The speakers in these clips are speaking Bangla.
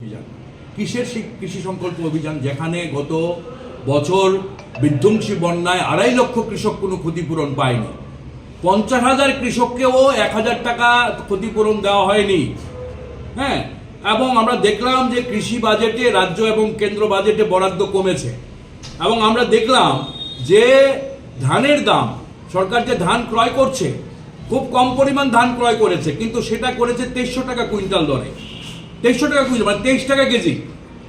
অভিযান। কিসের কৃষি সংকল্প অভিযান? যেখানে গত বছর বিধ্বংসী বন্যায় আড়াই লক্ষ কৃষক কোনো ক্ষতিপূরণ পায়নি। পঞ্চাশ হাজার কৃষককেও এক হাজার টাকা ক্ষতিপূরণ দেওয়া হয়নি। হ্যাঁ এবং আমরা দেখলাম যে কৃষি বাজেটে রাজ্য এবং কেন্দ্র বাজেটে বরাদ্দ কমেছে। এবং আমরা দেখলাম যে ধানের দাম, সরকার যে ধান ক্রয় করছে, খুব কম পরিমাণ ধান ক্রয় করেছে, কিন্তু সেটা করেছে তেইশশো টাকা কুইন্টাল দরে। তেইশশো টাকা কুইন্টাল মানে তেইশ টাকা কেজি।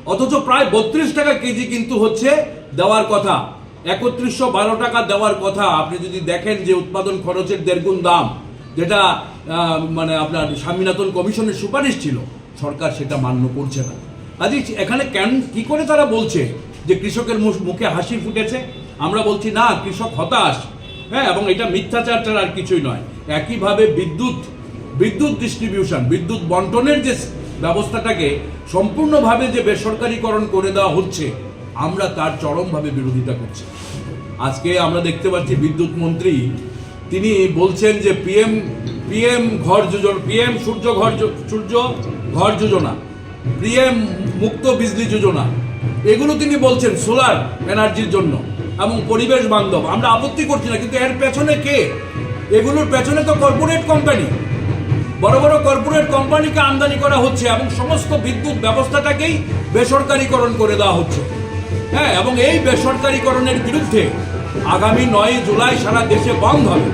অথচ প্রায় বত্রিশ টাকা কেজি কিন্তু হচ্ছে দেওয়ার কথা। একত্রিশশো বারো টাকা দেওয়ার কথা। আপনি যদি দেখেন যে উৎপাদন খরচের দেড়গুণ দাম, যেটা মানে আপনার স্বামীনাথন কমিশনের সুপারিশ ছিল, সরকার সেটা মান্য করছে না। কাজে এখানে কেন, কি করে তারা বলছে যে কৃষকের মুখ- মুখে হাসি ফুটেছে? আমরা বলছি, না, কৃষক হতাশ। হ্যাঁ এবং এটা মিথ্যাচার ছাড়া আর কিছুই নয়। একইভাবে বিদ্যুৎ বিদ্যুৎ ডিস্ট্রিবিউশন বিদ্যুৎ বন্টনের যে ব্যবস্থাটাকে সম্পূর্ণভাবে যে বেসরকারীকরণ করে দেওয়া হচ্ছে, আমরা তার চরমভাবে বিরোধিতা করছি। আজকে আমরা দেখতে পাচ্ছি বিদ্যুৎ মন্ত্রী, তিনি বলছেন যে পিএম পিএম ঘর যোজনা, পিএম সূর্য ঘর সূর্য ঘর যোজনা, পিএম মুক্ত বিজলি যোজনা, এগুলো তিনি বলছেন সোলার এনার্জির জন্য এবং পরিবেশ বান্ধব। আমরা আপত্তি করছি না, কিন্তু এর পেছনে কে? এগুলোর পেছনে তো কর্পোরেট কোম্পানি। বড় বড় কর্পোরেট কোম্পানিকে আমদানি করা হচ্ছে এবং সমস্ত বিদ্যুৎ ব্যবস্থাটাকেই বেসরকারীকরণ করে দেওয়া হচ্ছে। হ্যাঁ এবং এই বেসরকারীকরণের বিরুদ্ধে আগামী নয় জুলাই সারা দেশে বন্ধ হবে।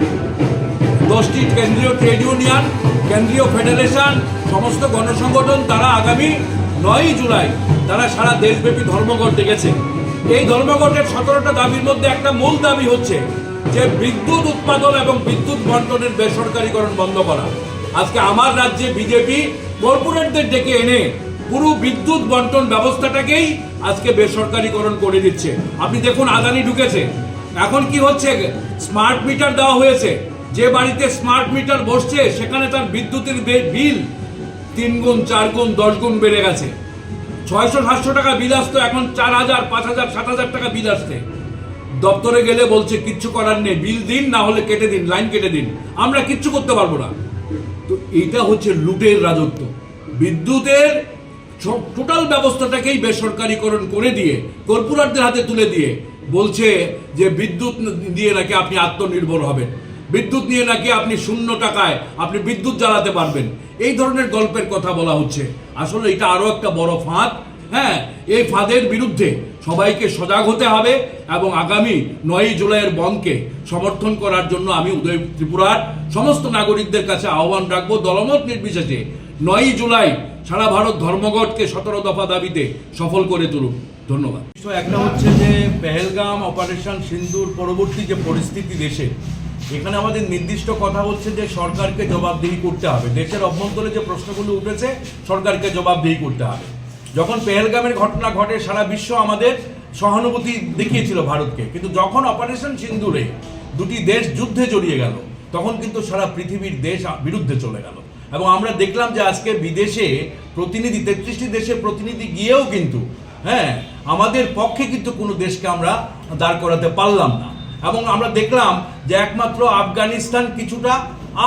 দশটি কেন্দ্রীয় ট্রেড ইউনিয়ন, কেন্দ্রীয় ফেডারেশন, সমস্ত গণসংগঠন, তারা আগামী নয়ই জুলাই তারা সারা দেশব্যাপী ধর্মঘট ডেকেছে এই ধর্মঘটের সতেরোটা দাবির মধ্যে একটা মূল দাবি হচ্ছে যে বিদ্যুৎ উৎপাদন এবং বিদ্যুৎ বন্টনের বেসরকারীকরণ বন্ধ করা। আজকে আমার রাজ্যে বিজেপি কর্পোরেটদের ডেকে এনে পুরো বিদ্যুৎ বন্টন ব্যবস্থাটাকেই আজকে বেসরকারীকরণ করে দিচ্ছে। আপনি দেখুন, আদানি ঢুকেছে। এখন কি হচ্ছে? স্মার্ট মিটার দেওয়া হয়েছে। যে বাড়িতে স্মার্ট মিটার বসছে, সেখানে তার বিদ্যুতের বিল তিন গুণ, চার গুণ, দশ গুণ বেড়ে গেছে। ছয়শো, সাতশো টাকা বিল আসতো, এখন চার হাজার, পাঁচ হাজার, সাত হাজার টাকা বিল আসছে। দপ্তরে গেলে বলছে, কিচ্ছু করার নেই, বিল দিন, না হলে কেটে দিন, লাইন কেটে দিন। আমরা কিচ্ছু করতে পারব না। এইটা হচ্ছে লুটের রাজত্ব। বিদ্যুতের টোটাল ব্যবস্থাটাকেই বেসরকারীকরণ করে দিয়ে কর্পোরেটদের হাতে তুলে দিয়ে বলছে যে বিদ্যুৎ দিয়ে নাকি আপনি আত্মনির্ভর হবেন। বিদ্যুৎ নিয়ে নাকি আপনি শূন্য টাকায় আপনি বিদ্যুৎ জ্বালাতে পারবেন। এই ধরনের গল্পের কথা বলা হচ্ছে। আসলে এটা আরও একটা বড় ফাঁদ। হ্যাঁ এই ফাঁদের বিরুদ্ধে সবাইকে সজাগ হতে হবে এবং আগামী নয়ই জুলাইয়ের বনকে সমর্থন করার জন্য আমি উদয় ত্রিপুরার সমস্ত নাগরিকদের কাছে আহ্বান রাখব। দলমত নির্বিশেষে নয়ই জুলাই সারা ভারত ধর্মঘটকে সতেরো দফা দাবিতে সফল করে তুলুন। ধন্যবাদ। একটা হচ্ছে যে পেহেলগাম অপারেশন সিন্ধুর পরবর্তী যে পরিস্থিতি দেশে, এখানে আমাদের নির্দিষ্ট কথা হচ্ছে যে সরকারকে জবাবদিহি করতে হবে। দেশের অভ্যন্তরে যে প্রশ্নগুলো উঠেছে, সরকারকে জবাবদিহি করতে হবে। যখন পেহেলগামের ঘটনা ঘটে, সারা বিশ্ব আমাদের সহানুভূতি দেখিয়েছিল ভারতকে। কিন্তু যখন অপারেশন সিন্দুরে দুটি দেশ যুদ্ধে জড়িয়ে গেল, তখন কিন্তু সারা পৃথিবীর দেশ বিরুদ্ধে চলে গেল। এবং আমরা দেখলাম যে আজকে বিদেশে প্রতিনিধি, তেত্রিশটি দেশের প্রতিনিধি গিয়েও কিন্তু হ্যাঁ আমাদের পক্ষে কিন্তু কোনো দেশকে আমরা দাঁড় করাতে পারলাম না। এবং আমরা দেখলাম যে একমাত্র আফগানিস্তান কিছুটা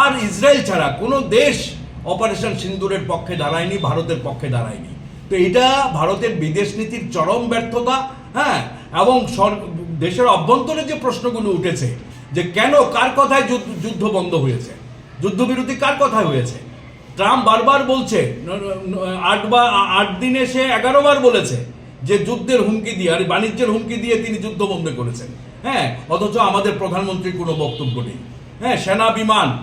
আর ইসরায়েল ছাড়া কোনো দেশ অপারেশন সিন্দুরের পক্ষে দাঁড়ায়নি, ভারতের পক্ষে দাঁড়ায়নি। তো এটা ভারতের বিদেশ নীতির চরম ব্যর্থতা হ্যাঁ এবং দেশের অভ্যন্তরে যে প্রশ্নগুলো উঠেছে, যে কেন কার কথায় যুদ্ধ- বন্ধ হয়েছে? যুদ্ধবিরতি কার কথায় হয়েছে? ট্রাম্প বারবার বলছে আট বা, আট দিনে সে এগারো বার বলেছে যে যুদ্ধের হুমকি দিয়ে, আর বাণিজ্যের হুমকি দিয়ে তিনি যুদ্ধ বন্ধ করেছেন। হ্যাঁ অথচ আমাদের প্রধানমন্ত্রীর কোনো বক্তব্য নেই। হ্যাঁ সেনা বিমান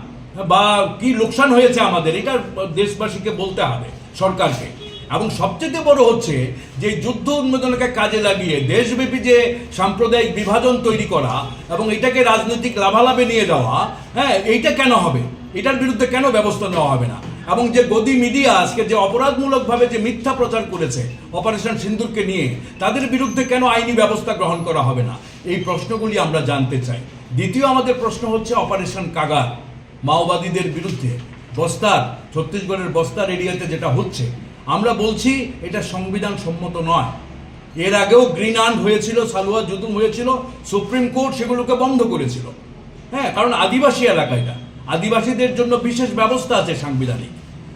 বা কি লোকসান হয়েছে আমাদের, এটা দেশবাসীকে বলতে হবে, সরকারকে। এবং সবচেয়ে বড় হচ্ছে যে যুদ্ধ উন্মোদনকে কাজে লাগিয়ে দেশব্যাপী যে সাম্প্রদায়িক বিভাজন তৈরি করা এবং এটাকে রাজনৈতিক লাভালাভে নিয়ে যাওয়া হ্যাঁ এইটা কেন হবে? এটার বিরুদ্ধে কেন ব্যবস্থা নেওয়া হবে না? এবং যে গদি মিডিয়া আজকে যে অপরাধমূলকভাবে যে মিথ্যা প্রচার করেছে অপারেশন সিন্দুরকে নিয়ে, তাদের বিরুদ্ধে কেন আইনি ব্যবস্থা গ্রহণ করা হবে না? এই প্রশ্নগুলি আমরা জানতে চাই। দ্বিতীয় আমাদের প্রশ্ন হচ্ছে অপারেশন কাগার, মাওবাদীদের বিরুদ্ধে। বস্তার, ছত্তিশগড়ের বস্তার এরিয়াতে যেটা হচ্ছে আমরা বলছি এটা সংবিধান সম্মত নয়। এর আগেও গ্রিন আর্ন হয়েছিল সালুয়া জুদুম হয়েছিল, সুপ্রিম কোর্ট সেগুলোকে বন্ধ করেছিল। হ্যাঁ কারণ আদিবাসী এলাকা এটা। আদিবাসীদের জন্য বিশেষ ব্যবস্থা আছে সাংবিধানিক।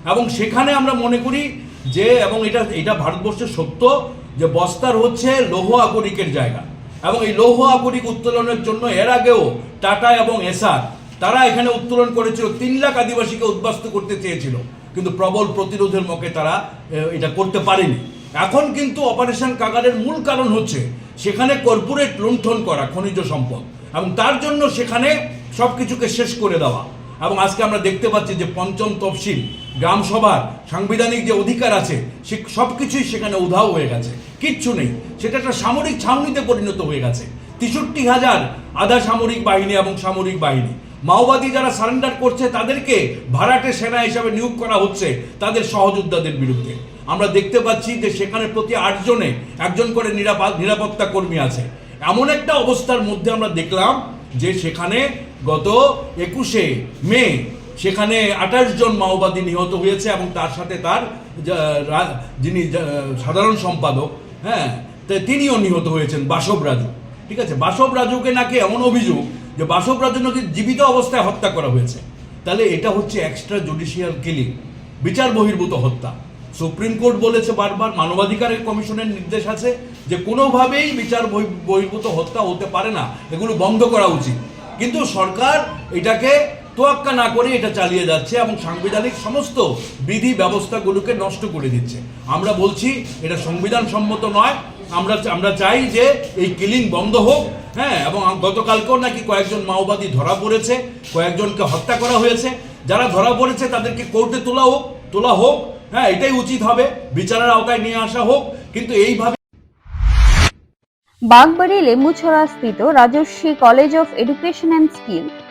এবং সেখানে আমরা মনে করি যে, এবং এটা এটা ভারতবর্ষের সত্য, যে বস্তার হচ্ছে লৌহ আকরিকের জায়গা। এবং এই লৌহ আকরিক উত্তোলনের জন্য এর আগেও টাটা এবং এসআর তারা এখানে উত্তোলন করেছিল। তিন লাখ আদিবাসীকে উদ্বাস্তু করতে চেয়েছিল। কিন্তু প্রবল প্রতিরোধের মুখে তারা এটা করতে পারেনি। এখন কিন্তু অপারেশন কাগারের মূল কারণ হচ্ছে সেখানে কর্পোরেট লুণ্ঠন করা, খনিজ সম্পদ। এবং তার জন্য সেখানে সব কিছুকে শেষ করে দেওয়া। এবং আজকে আমরা দেখতে পাচ্ছি যে পঞ্চম তফসিল, গ্রাম সভার সাংবিধানিক যে অধিকার আছে, সে সব কিছুই সেখানে উধাও হয়ে গেছে। কিচ্ছু নেই। সেটা একটা সামরিক ছাউনিতে পরিণত হয়ে গেছে। তেষট্টি হাজার আধা সামরিক বাহিনী এবং সামরিক বাহিনী। মাওবাদী যারা সারেন্ডার করছে, তাদেরকে ভাড়াটে সেনা হিসাবে নিয়োগ করা হচ্ছে তাদের সহযোদ্ধাদের বিরুদ্ধে। আমরা দেখতে পাচ্ছি যে সেখানে প্রতি আটজনে একজন করে নিরাপদ, নিরাপত্তা কর্মী আছে। এমন একটা অবস্থার মধ্যে আমরা দেখলাম যে সেখানে গত একুশে মে সেখানে আঠাশ জন মাওবাদী নিহত হয়েছে এবং তার সাথে তার যিনি সাধারণ সম্পাদক হ্যাঁ তিনিও নিহত হয়েছেন, বাসব রাজু। ঠিক আছে? বাসব রাজুকে নাকি এমন অভিযোগ যে বাসব রাজনকে জীবিত অবস্থায় হত্যা করা হয়েছে? তাহলে এটা হচ্ছে এক্সট্রা জুডিশিয়াল কিলিং বিচার বহির্ভূত হত্যা। সুপ্রিম কোর্ট বলেছে বারবার, মানবাধিকারের কমিশনের নির্দেশ আছে যে কোনোভাবেই বিচার বহি- বহির্ভূত হত্যা হতে পারে না, এগুলো বন্ধ করা উচিত। কিন্তু সরকার এটাকে তোয়াক্কা না করে এটা চালিয়ে যাচ্ছে এবং সাংবিধানিক সমস্ত বিধি ব্যবস্থাগুলোকে নষ্ট করে দিচ্ছে। আমরা বলছি, এটা সংবিধান সম্মত নয়। আমরা আমরা চাই যে এই কিলিং বন্ধ হোক হ্যাঁ এবং গতকালকেও নাকি কয়েকজন মাওবাদী ধরা পড়েছে, কয়েকজনকে হত্যা করা হয়েছে। যারা ধরা পড়েছে তাদেরকে কোর্টে তোলা হোক তোলা হোক হ্যাঁ এটাই উচিত হবে। বিচারের আওতায় নিয়ে আসা হোক, কিন্তু এইভাবে বাগবাড়ি লেম্বুছড়া স্থিত Rajaswi college of education and skill.